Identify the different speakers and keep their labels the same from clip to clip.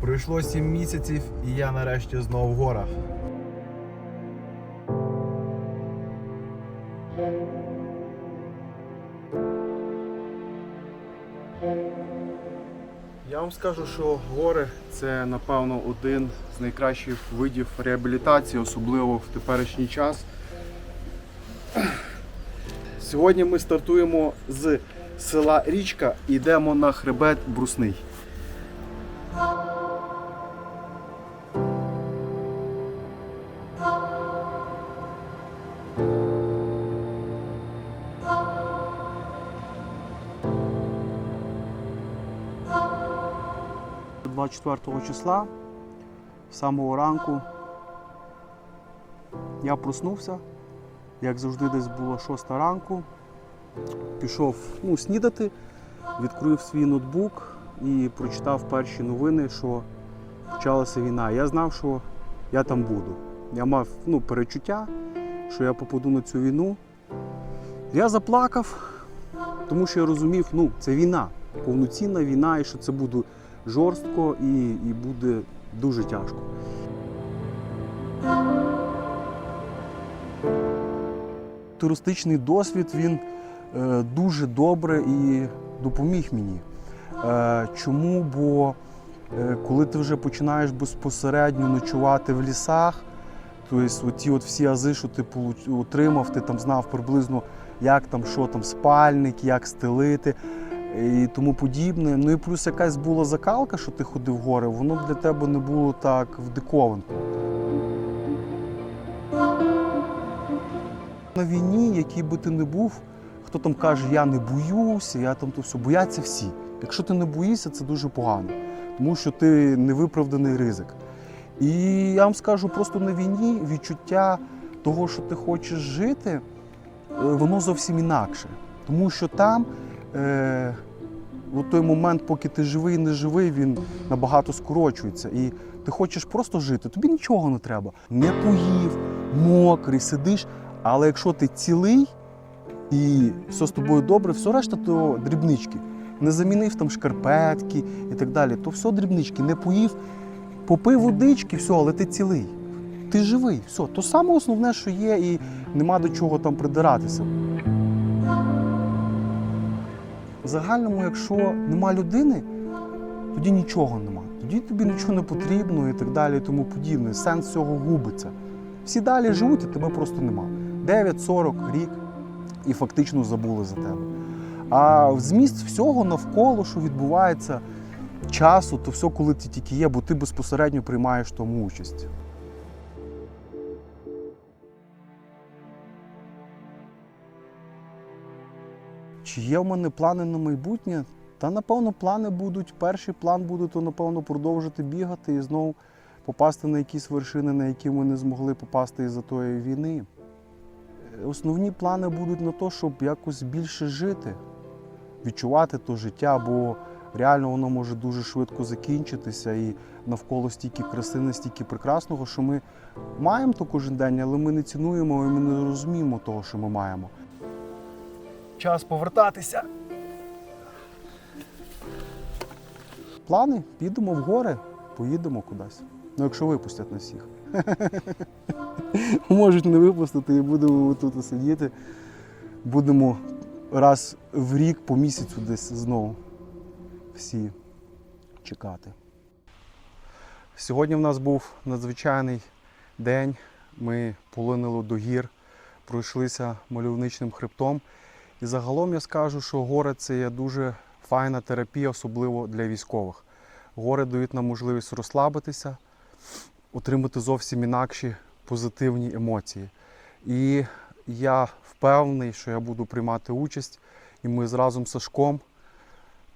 Speaker 1: Пройшло 7 місяців і я нарешті знову в горах. Я вам скажу, що гори це, напевно, один з найкращих видів реабілітації, особливо в теперішній час. Сьогодні ми стартуємо з села Річка і йдемо на хребет Брусний.
Speaker 2: – 24 числа, з самого ранку, я проснувся, як завжди, десь було 6 ранку. Пішов ну, снідати, відкрив свій ноутбук і прочитав перші новини, що почалася війна. Я знав, що я там буду. Я мав ну, перечуття, що я попаду на цю війну. Я заплакав, тому що я розумів, ну, це війна, повноцінна війна, і що це буде жорстко і, і буде дуже тяжко. Туристичний досвід він е, дуже добре і допоміг мені. Е, чому? Бо е, коли ти вже починаєш безпосередньо ночувати в лісах, тобто ті от всі ази, що ти отримав, ти там знав приблизно, як там, що там, спальник, як стелити і тому подібне. Ну і плюс якась була закалка, що ти ходив в гори, воно для тебе не було так в На війні, який би ти не був, хто там каже, я не боюся, я там то все, бояться всі. Якщо ти не боїшся, це дуже погано, тому що ти невиправданий ризик. І я вам скажу, просто на війні відчуття того, що ти хочеш жити, е, воно зовсім інакше. Тому що там е, у той момент, поки ти живий і не живий, він набагато скорочується. І ти хочеш просто жити, тобі нічого не треба. Не поїв, мокрий, сидиш. Але якщо ти цілий і все з тобою добре, все решта то дрібнички. Не замінив там шкарпетки і так далі, то все дрібнички, не поїв, попив водички, все, але ти цілий. Ти живий, все. То саме основне, що є, і нема до чого там придиратися. В загальному, якщо нема людини, тоді нічого нема. Тоді тобі нічого не потрібно і так далі, і тому подібне. Сенс цього губиться. Всі далі живуть, а тебе просто нема. 9-40 рік і фактично забули за тебе. А зміст всього навколо, що відбувається, часу, то все, коли ти тільки є, бо ти безпосередньо приймаєш тому участь. Чи є в мене плани на майбутнє? Та напевно плани будуть. Перший план буде, то напевно продовжити бігати і знову попасти на якісь вершини, на які ми не змогли попасти із-за тої війни. Основні плани будуть на те, щоб якось більше жити, відчувати то життя, бо реально воно може дуже швидко закінчитися і навколо стільки краси, настільки прекрасного, що ми маємо то кожен день, але ми не цінуємо і ми не розуміємо того, що ми маємо.
Speaker 1: Час повертатися.
Speaker 2: Плани підемо в гори, поїдемо кудись. Ну, якщо випустять нас всіх. Можуть не випустити і будемо тут сидіти. Будемо раз в рік по місяцю десь знову всі чекати. Сьогодні в нас був надзвичайний день. Ми полинили до гір, пройшлися мальовничним хребтом. І загалом я скажу, що гори це є дуже файна терапія, особливо для військових. Гори дають нам можливість розслабитися, отримати зовсім інакші позитивні емоції. І я впевнений, що я буду приймати участь, і ми з разом з Сашком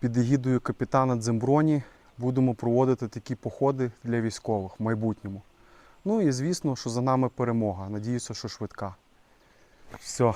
Speaker 2: під егідою капітана Дземброні будемо проводити такі походи для військових в майбутньому. Ну і звісно, що за нами перемога. Надіюся, що швидка. Все,